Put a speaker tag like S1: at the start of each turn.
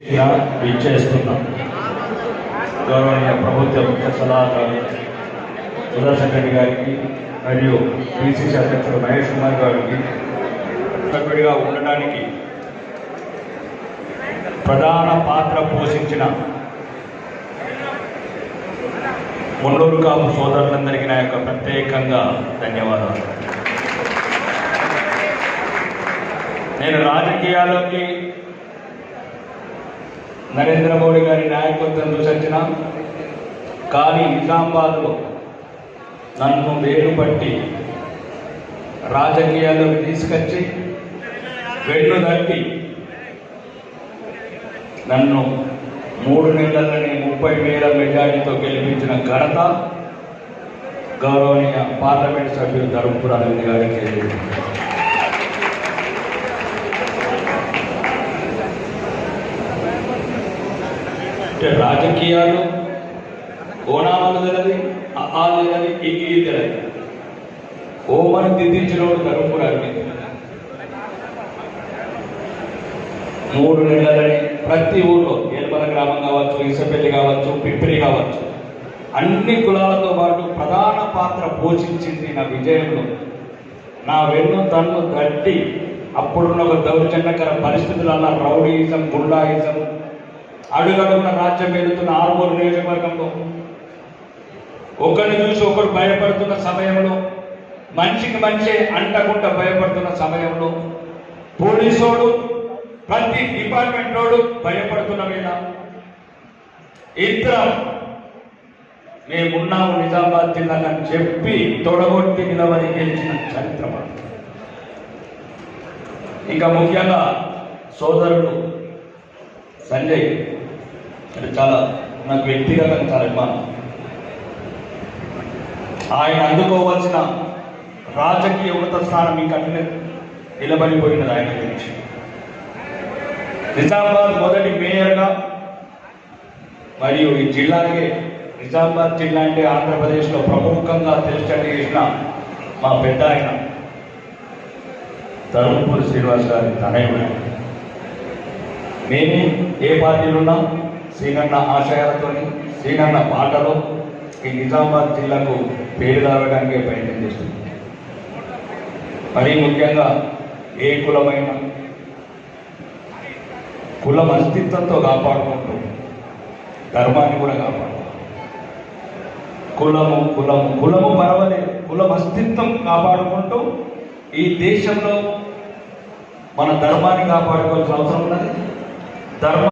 S1: ఇలా ఇచ్చేస్తున్నాం గౌరవనీయ ప్రభుత్వ ముఖ్య సలహాదారు సుదర్శన్ రెడ్డి గారికి మరియు పిసిసి అధ్యక్షుడు మహేష్ కుమార్ గారికి సభ్యుడిగా ఉండడానికి ప్రధాన పాత్ర పోషించిన మున్నూరు కాపు సోదరులందరికీ నా యొక్క ప్రత్యేకంగా ధన్యవాదాలు. నేను రాజకీయాల్లోకి నరేంద్ర మోడీ గారి నాయకత్వం చూసొచ్చిన కానీ నిజామాబాద్లో నన్ను వేలుపట్టి రాజకీయాల్లోకి తీసుకొచ్చి వెన్ను తట్టి నన్ను మూడు నెలలని ముప్పై వేల మెజార్టీతో గెలిపించిన ఘనత గౌరవనీయ పార్లమెంట్ సభ్యులు ధర్మపుర అరవింద్ గారికి. అంటే రాజకీయాలు ఓనామాలు తెలది ఆ ఈ తెలది ఓమని దిద్దించినోడు ధర్మపుర అరవింద్ మూడు నెలలని ప్రతి ఊళ్ళో ఏల్మల గ్రామం కావచ్చు ఇసపల్లి కావచ్చు పిప్పిరి కావచ్చు అన్ని కులాలతో పాటు ప్రధాన పాత్ర పోషించింది నా విజయంలో. నా వెన్ను తన్ను తట్టి అప్పుడున్న ఒక దౌర్జన్యకర పరిస్థితులలో రౌడీయిజం గుండాయిజం అడుగడుగున రాజ్యం వెళుతున్న ఆరుమూరు నియోజకవర్గంలో ఒకరిని చూసి ఒకరు భయపడుతున్న సమయంలో మనిషికి మంచి అంటకుండా భయపడుతున్న సమయంలో పోలీసోడు ప్రతి డిపార్ట్మెంట్ వాడు భయపడుతున్న మీద ఇద్దరం మేమున్నాము నిజామాబాద్ జిల్లాని చెప్పి తొడగొట్టి నిలవని గెలిచిన చరిత్ర ఇంకా ముఖ్యంగా సోదరుడు సంజయ్ అంటే చాలా నాకు వ్యక్తిగతంగా చాలా అభిమానం. ఆయన అందుకోవాల్సిన రాజకీయ ఉన్నత స్థానం మీకు అట్లనే నిలబడిపోయినది ఆయన గురించి. నిజామాబాద్ మొదటి మేయర్గా మరియు ఈ జిల్లాకే నిజామాబాద్ జిల్లా అంటే ఆంధ్రప్రదేశ్లో ప్రముఖంగా తెలిసేట్టు చేసిన మా పెద్ద ఆయన ధర్మపూరి శ్రీనివాస్ గారి తనయుడు మేము ఏ పార్టీలు ఉన్నాం శ్రీగన్న ఆశయాలతోని శ్రీగన్న పాటలో ఈ నిజామాబాద్ జిల్లాకు పేరు రావడానికి ప్రయత్నం చేస్తుంది మరీ ముఖ్యంగా ఏ కులమైన కులం అస్తిత్వంతో కాపాడుకుంటూ ధర్మాన్ని కూడా కాపాడు కులము కులము కులము పర్వాలేదు కులం అస్తిత్వం కాపాడుకుంటూ ఈ దేశంలో మన ధర్మాన్ని కాపాడుకోవాల్సిన అవసరం ఉన్నది. ಧರ್ಮ